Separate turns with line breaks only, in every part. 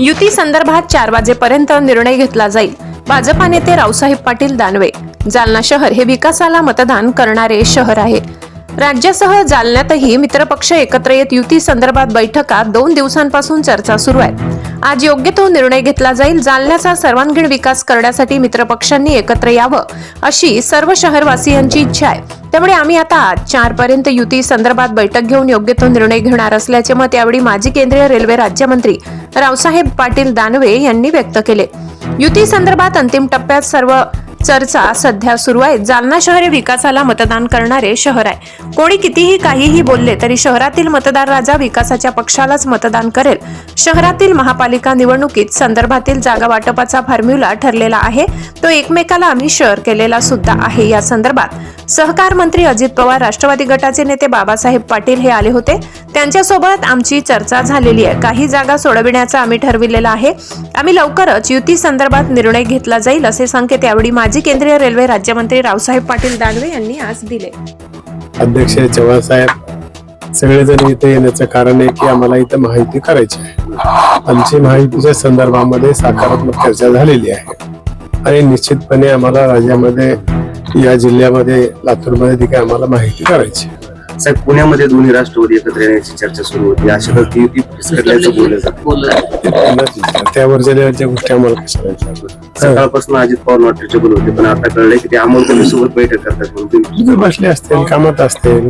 युती संदर्भात चार वाजेपर्यंत निर्णय घेतला जाईल. भाजपा नेते रावसाहेब पाटील दानवे. जालना शहर हे विकासाला मतदान करणारे शहर आहे. राज्यासह जालन्यातही मित्रपक्ष एकत्र येत युती संदर्भात बैठका दोन दिवसांपासून चर्चा सुरू आहे आज योग्य तो निर्णय घेतला जाईल. जालन्याचा सर्वांगीण विकास करण्यासाठी मित्रपक्षांनी एकत्र यावं अशी सर्व शहरवासियांची इच्छा आहे. त्यामुळे आम्ही आता आज चार पर्यंत युती संदर्भात बैठक घेऊन योग्य तो निर्णय घेणार असल्याचे मत यावेळी माजी केंद्रीय रेल्वे राज्यमंत्री रावसाहेब पाटील दानवे यांनी व्यक्त केले. युती संदर्भात अंतिम टप्प्यात सर्व चर्चा सध्या सुरू आहे. जालना शहर विकासाला मतदान करणारे शहर आहे. कोणी कितीही काहीही बोलले तरी शहरातील मतदार राजा विकासाच्या पक्षालाच मतदान करेल. शहरातील महापालिका निवडणुकीत संदर्भातील जागा वाटपाचा फॉर्म्युला ठरलेला आहे. तो एकमेकाला आम्ही शेअर केलेला सुद्धा आहे या संदर्भात. सहकार मंत्री अजित पवार राष्ट्रवादी गटाचे नेते बाबासाहेब पाटील हे आले होते. त्यांच्यासोबत आमची चर्चा झालेली आहे. काही जागा सोडविण्याचा आम्ही ठरविलेला आहे. आम्ही लवकरच युती संदर्भात निर्णय घेतला जाईल असे संकेत यावेळी माजी केंद्रीय रेल्वे राज्यमंत्री रावसाहेब पाटील दानवे यांनी आज दिले.
अध्यक्ष चव्हाण साहेब सगळेजण इथे येण्याचं कारण आहे की आम्हाला इथं माहिती करायची आहे. आमची माहितीच्या संदर्भामध्ये सकारात्मक चर्चा झालेली आहे. आणि निश्चितपणे आम्हाला राज्यामध्ये या जिल्ह्यामध्ये लातूरमध्ये देखील आम्हाला माहिती करायची आहे.
साहेब पुण्यामध्ये दोन्ही राष्ट्रवादी एकत्र येण्याची चर्चा सुरू होती. अशा फिसकटल्याचं बोललं
ते. त्यावरच्या लेवलच्या गोष्टी आम्हाला विचारणार
सकाळपासून अजित पवार नॉट रिचेबल होते पण आता कळलंय की ते अमोल कोल्हे सोबत बैठक करतात म्हणून.
बसले असतील कामात असतील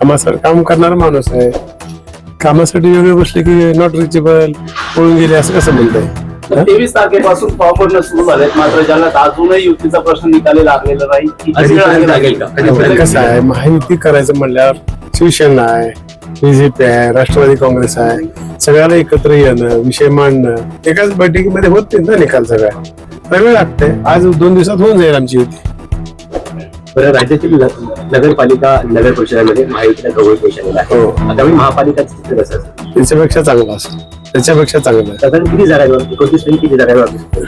कामासाठी काम करणारा माणूस आहे. कामासाठी वेगळे बसले की नॉट रिचेबल पळून गेले असं कसं म्हणताय?
तेवीस तारखेपासून फॉर्म भरणं सुरू झालेत. मात्र ज्यांना अजूनही युतीचा प्रश्न निकाली लागलेला नाही
कसं आहे? माहिती करायचं म्हणल्यावर शिवसेना आहे बीजेपी आहे राष्ट्रवादी काँग्रेस आहे. सगळ्याला एकत्र येणं विषय मांडणं एकाच बैठकीमध्ये होत नाही ना निकाल सगळ्या वेळ लागते आज दोन दिवसात होऊन जाईल आमची युती.
बरं राज्यातील न- नगरपालिका नगर परिषदेमध्ये महायुतीला गवळ आहे
हो.
आगामी महापालिकाचं चित्र कसं असेल?
त्याच्यापेक्षा चांगलं असं त्याच्यापेक्षा चांगलं
साधारण किती जागा? एकोणतीस पैकी किती जागा आहेत?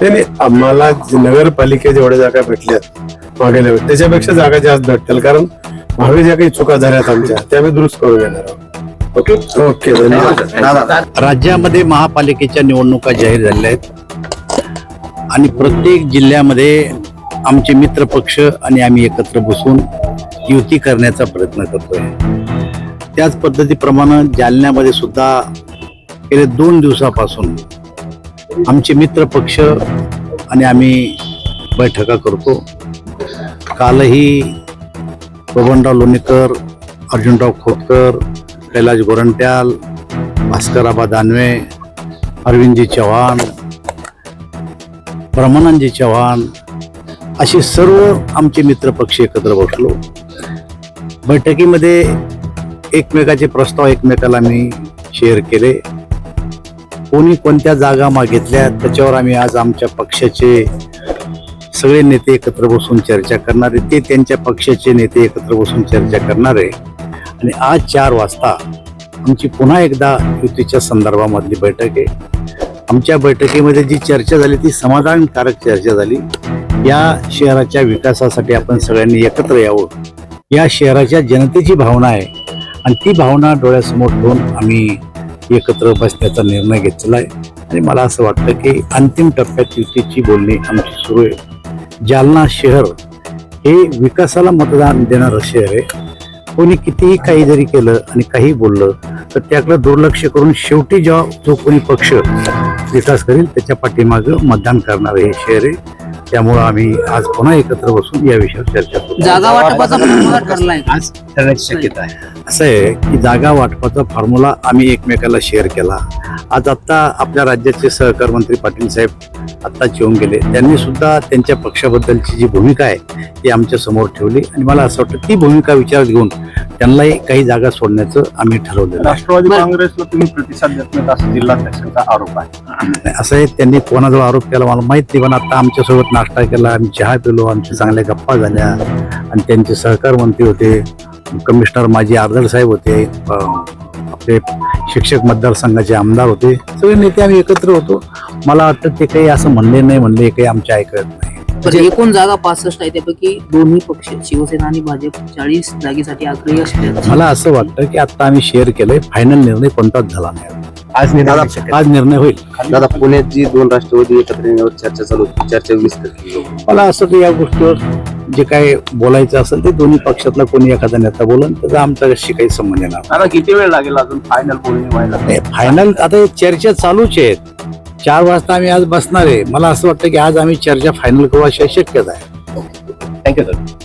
नाही नाही, आम्हाला जे नगरपालिके जेवढ्या जागा भेटल्यात मागेल्या वेळेस, त्याच्यापेक्षा जागा जास्त भेटतील. कारण भावी ज्या काही चुका झाल्यात आमच्या त्या आम्ही दुरुस्त करून घेणार आहोत.
ओके?
ओके धन्यवाद.
राज्यामध्ये महापालिकेच्या निवडणुका जाहीर झालेल्या आहेत. आणि प्रत्येक जिल्ह्यामध्ये आमचे मित्र पक्ष आणि आम्ही एकत्र बसून युती करण्याचा प्रयत्न करतोय. त्याच पद्धतीप्रमाणे जालन्यामध्ये सुद्धा गेले दोन दिवसापासून आमचे मित्र पक्ष आणि आम्ही बैठका करतो. कालही बबनराव लोणीकर अर्जुनराव खोतकर कैलाश गोरंट्याल भास्कराबा दानवे अरविंदजी चव्हाण ब्रह्मानंदजी चव्हाण असे सर्व आमचे मित्रपक्ष एकत्र बसलो. बैठकीमध्ये एकमेकाचे प्रस्ताव एकमेकाला मी शेअर केले. कोणी कोणत्या जागा मागितल्या त्याच्यावर आम्ही आज आमच्या पक्षाचे सगळे नेते एकत्र बसून चर्चा करणारे ते त्यांच्या पक्षाचे नेते एकत्र बसून चर्चा करणारे आणि आज चार वाजता आमची पुन्हा एकदा युतीच्या संदर्भामधली बैठक आहे. आमच्या बैठकीमध्ये जी चर्चा झाली ती समाधानकारक चर्चा झाली. या शहराच्या विकासासाठी आपण सगळ्यांनी एकत्र यावं. या शहराच्या जनतेची भावना आहे. आणि ती भावना डोळ्यासमोर ठेवून आम्ही एकत्र बसण्याचा निर्णय घेतलेला आहे. आणि मला असं वाटतं की अंतिम टप्प्यात युतीची बोलणी आमची सुरू आहे. जालना शहर हे विकासाला मतदान देणारं शहर आहे. कोणी कितीही काही जरी केलं आणि काही बोललं तर त्याकडे दुर्लक्ष करून शेवटी जेव्हा जो कोणी पक्ष विकास करेल त्याच्या पाठीमागं मतदान करणारं हे शहर आहे. त्यामुळं आम्ही आज पुन्हा एकत्र बसून या विषयावर चर्चा करू.
जागा वाटपाचा फॉर्म्युला ठरलाय.
आज ठरण्याची शक्यता आहे. असं आहे की जागा वाटपाचा फॉर्म्युला आम्ही एकमेकाला शेअर केला. आज आत्ता आपल्या राज्याचे सहकार मंत्री पाटील साहेब आत्ताच येऊन गेले. त्यांनी सुद्धा त्यांच्या पक्षाबद्दलची जी भूमिका आहे ती आमच्यासमोर ठेवली. आणि मला असं वाटतं ती भूमिका विचारात घेऊन त्यांनाही काही जागा सोडण्याचं आम्ही ठरवलेलं आहे.
राष्ट्रवादी काँग्रेसला तुम्ही प्रतिसाद देत नाहीत असं जिल्हाध्यक्षांचा आरोप आहे.
नाही, असं आहे त्यांनी कोणाजवळ आरोप केला मला माहीत नाही पण आता आमच्यासोबत नाश्ता केला आम्ही चहा पिलो आमच्या चांगल्या गप्पा झाल्या. आणि त्यांचे सहकार मंत्री होते कमिशनर माजी आर्दळ साहेब होते आपले शिक्षक मतदारसंघाचे आमदार होते. सगळे नेते आम्ही एकत्र होतो. मला वाटतं ते काही असं म्हणले नाही म्हणले काही आमच्या ऐकत नाही.
तर एकूण जागा पासष्ट आहे त्यापैकी दोन्ही पक्ष शिवसेना आणि भाजप चाळीस जागेसाठी आग्रही असले.
मला असं वाटतं की आता आम्ही शेअर केलंय फायनल निर्णय कोणताच झाला नाही.
आज निर्णय.
आज निर्णय होईल.
दादा पुण्यात जी दोन राष्ट्रवादी एकत्र येण्यावर चर्चा चालू होती. चर्चा विस्तार
मला असं की या गोष्टीवर जे काय बोलायचं असेल ते दोन्ही पक्षातला कोणी एखादा नेता बोलन त्याचा आमच्याशी काही संबंध येणार
आता किती वेळ लागेल अजून फायनल बोलणी व्हायला?
नाही फायनल आता हे चर्चा चालूच आहेत. चार वाजता आम्ही आज बसणार आहे. मला असं वाटतं की आज आम्ही चर्चा फायनल करू अशी शक्यता आहे.
Thank you sir